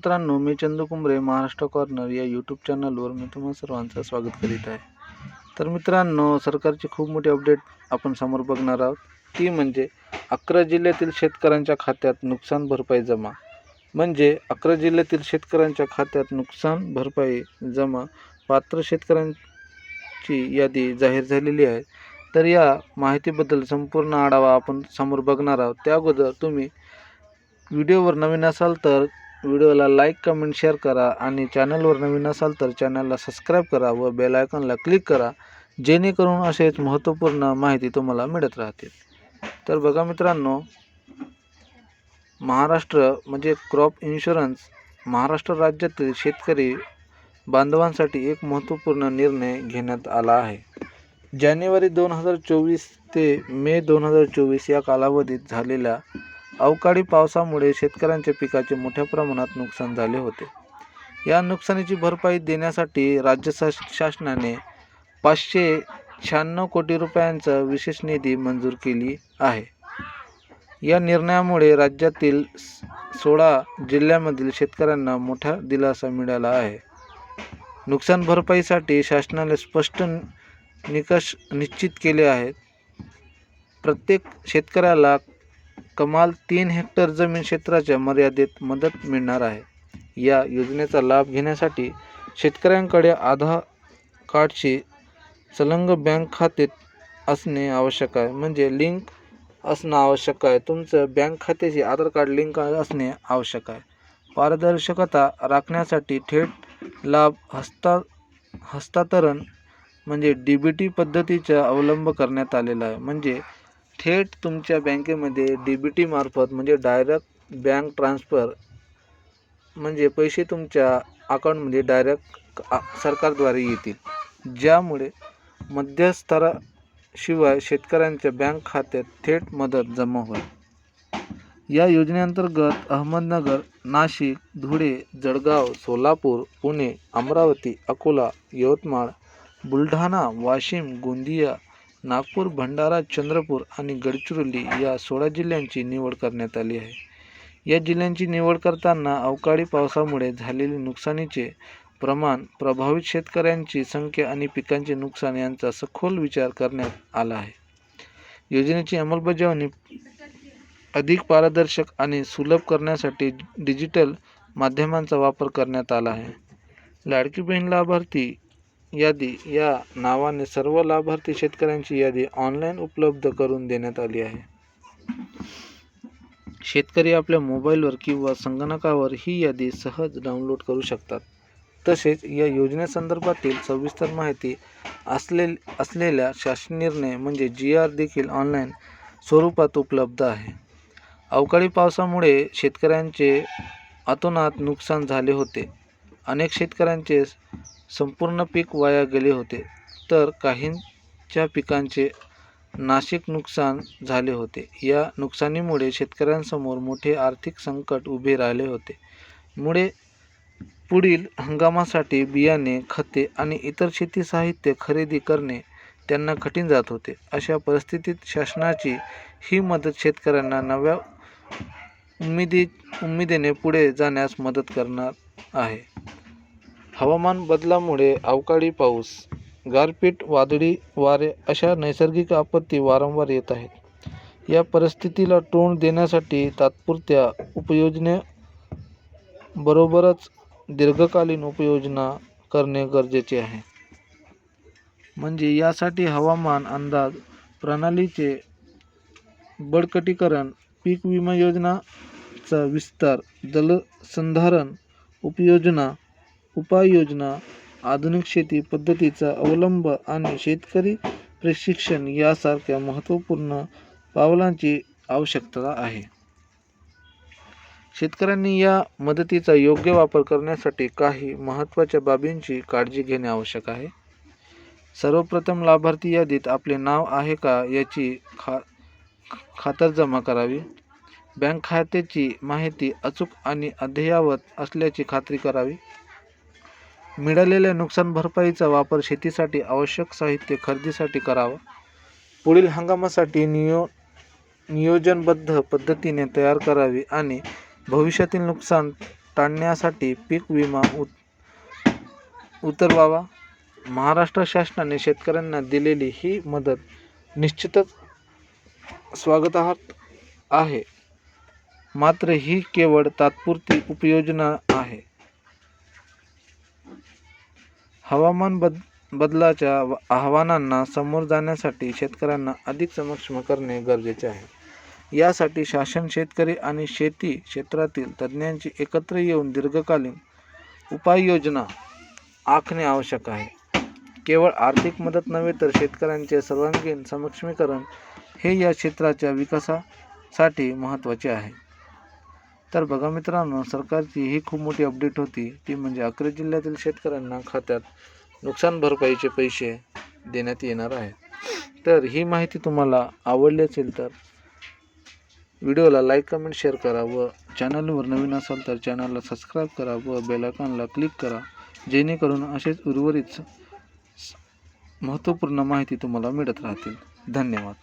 मित्रांनो मी चंदू कुंबरे महाराष्ट्र कॉर्नर या यूट्यूब चॅनलवर मी तुम्हा सर्वांचं स्वागत करीत आहे. तर मित्रांनो सरकारची खूप मोठी अपडेट आपण समोर बघणार आहोत. ती म्हणजे अकरा जिल्ह्यातील शेतकऱ्यांच्या खात्यात नुकसान भरपाई जमा. म्हणजे अकरा जिल्ह्यातील शेतकऱ्यांच्या खात्यात नुकसान भरपाई जमा. पात्र शेतकऱ्यांची यादी जाहीर झालेली आहे. तर या माहितीबद्दल संपूर्ण आढावा आपण समोर बघणार आहोत. त्या अगोदर तुम्ही व्हिडिओवर नवीन असाल तर व्हिडिओला लाईक कमेंट शेअर करा आणि चॅनलवर नवीन असाल तर चॅनलला सबस्क्राईब करा व बेल आयकॉनला क्लिक करा जेणेकरून असेच महत्त्वपूर्ण माहिती तुम्हाला मिळत राहतील. तर बघा मित्रांनो महाराष्ट्र म्हणजे क्रॉप इन्शुरन्स महाराष्ट्र राज्यातील शेतकरी बांधवांसाठी एक महत्त्वपूर्ण निर्णय घेण्यात आला आहे. जानेवारी दोन हजार चोवीस ते मे दोन हजार चोवीस या कालावधीत झालेल्या अवकाळी पावसामुळे शेतकऱ्यांच्या पिकाचे मोठ्या प्रमाणात नुकसान झाले होते. या नुकसानीची भरपाई देण्यासाठी राज्य शासनाने पाचशे शहाण्णव कोटी रुपयांचा विशेष निधी मंजूर केली आहे. या निर्णयामुळे राज्यातील सोळा जिल्ह्यामधील शेतकऱ्यांना मोठा दिलासा मिळाला आहे. नुकसान भरपाईसाठी शासनाने स्पष्ट निकष निश्चित केले आहेत. प्रत्येक शेतकऱ्याला कमाल तीन हेक्टर जमीन क्षेत्राच्या मर्यादेत मदत मिळणार आहे. या योजनेचा लाभ घेण्यासाठी शेतकऱ्यांकडे आधार कार्डशी संलग्न बँक खाते असणे आवश्यक आहे. म्हणजे लिंक असणं आवश्यक आहे. तुमचं बँक खात्याशी आधार कार्ड लिंक असणे आवश्यक आहे. पारदर्शकता राखण्यासाठी थेट लाभ हस्ता हस्तांतरण म्हणजे डी बी टी पद्धतीचा अवलंब करण्यात आलेला आहे. म्हणजे थेट तुमच्या बँकेमध्ये डी बी टीमार्फत म्हणजे डायरेक्ट बँक ट्रान्सफर म्हणजे पैसे तुमच्या अकाउंटमध्ये डायरेक्ट सरकारद्वारे येतील. ज्यामुळे मध्यस्थराशिवाय शेतकऱ्यांच्या बँक खात्यात थेट मदत जमा होईल. या योजनेअंतर्गत अहमदनगर नाशिक धुळे जळगाव सोलापूर पुणे अमरावती अकोला यवतमाळ बुलढाणा वाशिम गोंदिया नागपूर भंडारा चंद्रपूर आणि गडचिरोली या सोळा जिल्ह्यांची निवड करण्यात आली आहे. या जिल्ह्यांची निवड करताना अवकाळी पावसामुळे झालेले नुकसानीचे प्रमाण प्रभावित शेतकऱ्यांची संख्या आणि पिकांचे नुकसान यांचा सखोल विचार करण्यात आला आहे. योजनेची अंमलबजावणी अधिक पारदर्शक आणि सुलभ करण्यासाठी डिजिटल माध्यमांचा वापर करण्यात आला आहे. लाडकी बहीण लाभार्थी यादी या नावाने सर्व लाभार्थी शेतकऱ्यांची यादी ऑनलाईन उपलब्ध करून देण्यात आली आहे. शेतकरी आपल्या मोबाईलवर किंवा संगणकावर ही यादी सहज डाउनलोड करू शकतात. तसेच या योजनेसंदर्भातील सविस्तर माहिती असले असलेल्या शासन निर्णय म्हणजे जी आर देखील ऑनलाईन स्वरूपात उपलब्ध आहे. अवकाळी पावसामुळे शेतकऱ्यांचे अतोनात नुकसान झाले होते. अनेक शेतकऱ्यांचे संपूर्ण पीक वाया गेले होते. तर काहींच्या पिकांचे नाशिक नुकसान झाले होते. या नुकसानीमुळे शेतकऱ्यांसमोर मोठे आर्थिक संकट उभे राहिले होते. मुळे पुढील हंगामासाठी बियाणे खते आणि इतर शेती साहित्य खरेदी करणे त्यांना कठीण जात होते. अशा परिस्थितीत शासनाची ही मदत शेतकऱ्यांना नव्या उमेदी उमेदीने पुढे जाण्यास मदत करणार आहे. हवामान बदलामुळे अवकाळी पाऊस गारपीट वादळी वारे अशा नैसर्गिक आपत्ती वारंवार येत आहेत. या परिस्थितीला तोंड देण्यासाठी तात्पुरत्या उपयोजने बरोबरच दीर्घकालीन उपाययोजना करणे गरजेचे आहे. म्हणजे यासाठी हवामान अंदाज प्रणालीचे बळकटीकरण पीक विमा योजनाचा विस्तार जलसंधारण उपयोजना उपाययोजना आधुनिक शेती पद्धतीचा अवलंब आणि शेतकरी प्रशिक्षण यासारख्या महत्त्वपूर्ण पावलांची आवश्यकता आहे. शेतकऱ्यांनी या मदतीचा योग्य वापर करण्यासाठी काही महत्त्वाच्या बाबींची काळजी घेणे आवश्यक आहे. सर्वप्रथम लाभार्थी यादीत आपले नाव आहे का याची खा खातरजमा करावी. बँक खात्याची माहिती अचूक आणि अद्ययावत असल्याची खात्री करावी. मिळालेल्या नुकसान भरपाईचा वापर शेतीसाठी आवश्यक साहित्य खरेदीसाठी करावा. पुढील हंगामासाठी नियो नियोजनबद्ध पद्धतीने तयार करावी आणि भविष्यातील नुकसान टाळण्यासाठी पीक विमा उत उतरवावा. महाराष्ट्र शासनाने शेतकऱ्यांना दिलेली ही मदत निश्चितच स्वागतार्ह आहे. मात्र ही केवळ तात्पुरती उपयोजना आहे. हवामान बद बदलाच्या आव्हानांना समोर जाण्यासाठी शेतकऱ्यांना अधिक सक्षम करणे गरजेचे आहे. यासाठी शासन शेतकरी आणि शेती क्षेत्रातील तज्ज्ञांची एकत्र येऊन दीर्घकालीन उपाययोजना आखणे आवश्यक आहे. केवळ आर्थिक मदत नव्हे तर शेतकऱ्यांचे सर्वांगीण सक्षमीकरण हे या क्षेत्राच्या विकासासाठी महत्त्वाचे आहे. तर बघा मित्रांनो सरकारची ही खूप मोठी अपडेट होती. ती म्हणजे अकरा जिल्ह्यातील शेतकऱ्यांना खात्यात नुकसान भरपाईचे पैसे देण्यात येणार आहे तर ही माहिती तुम्हाला आवडली असेल तर व्हिडिओला लाईक कमेंट शेअर करा व चॅनलवर नवीन असाल तर चॅनलला सबस्क्राईब करा व बेलायकॉनला क्लिक करा. जेणेकरून असेच उर्वरित महत्त्वपूर्ण माहिती तुम्हाला मिळत राहतील. धन्यवाद.